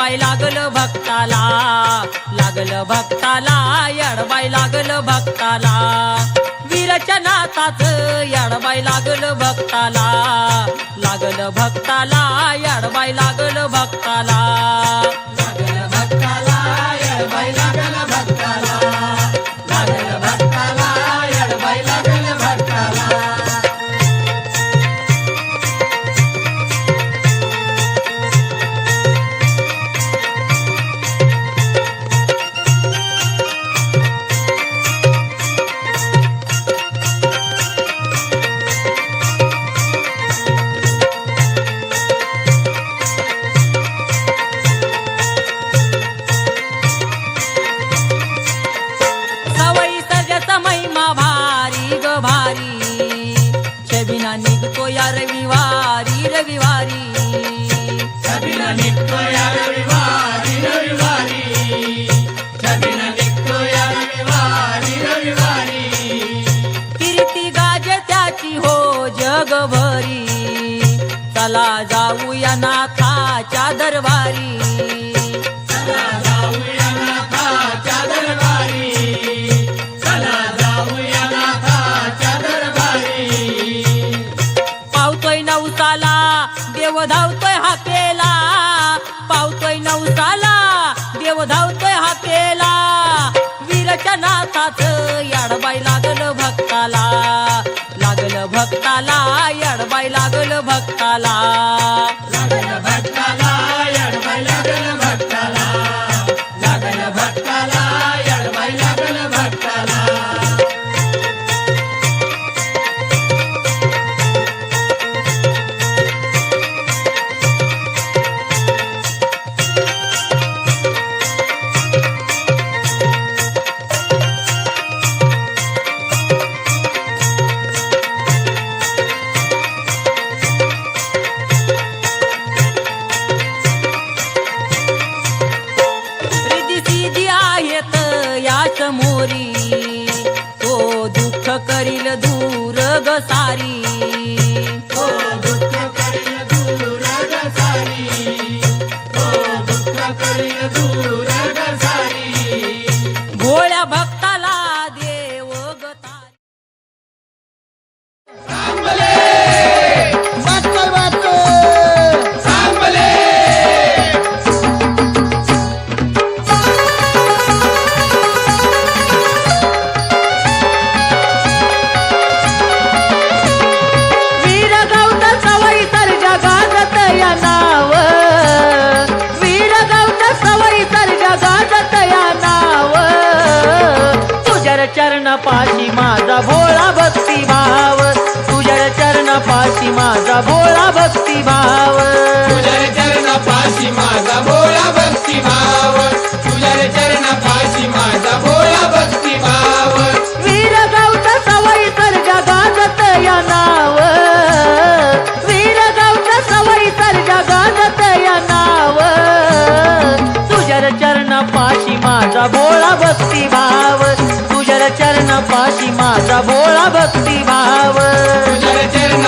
अडवाय लागल भक्ताला. लागल भक्ताला अडवाय लागल भक्ताला. विरचनाताच अडवाय लागल भक्ताला. लागल भक्ताला अडवाय लागल भक्ताला. रविवारी रविवारी. छबिना निघतो या रविवारी रविवारी. छबिना निघतो या रविवारी रविवारी. कीर्ती गाज त्याची हो जगभरी. चला जाऊया नाथाच्या दरबारी. नवसाला देव धावतोय हाकेला. पावतोय नवसाला. देव धावतोय हाकेला. वीरच्या नाथाच याडबाई लागल भक्ताला. लागल भक्ताला याडबाई लागल भक्ताला. चरण पाशी माझा भोळा भक्ती भाव. तुझर चरण पाशी माझा भोळा भक्ती भाव. तुझ्या चरण पाशी माझा भोळा भक्ती भाव. तुझ्या चरण पाशी माझा भोळा भक्ती भाव. वीर सवई तर जगागत या नाव. वीर गौत सवई तर जगागत या नाव. तुझर चरण पाशी माझा भोळा भक्ती भाव. चरण पाशी माझा भोळा भक्ती भाव. तुझ्या चरण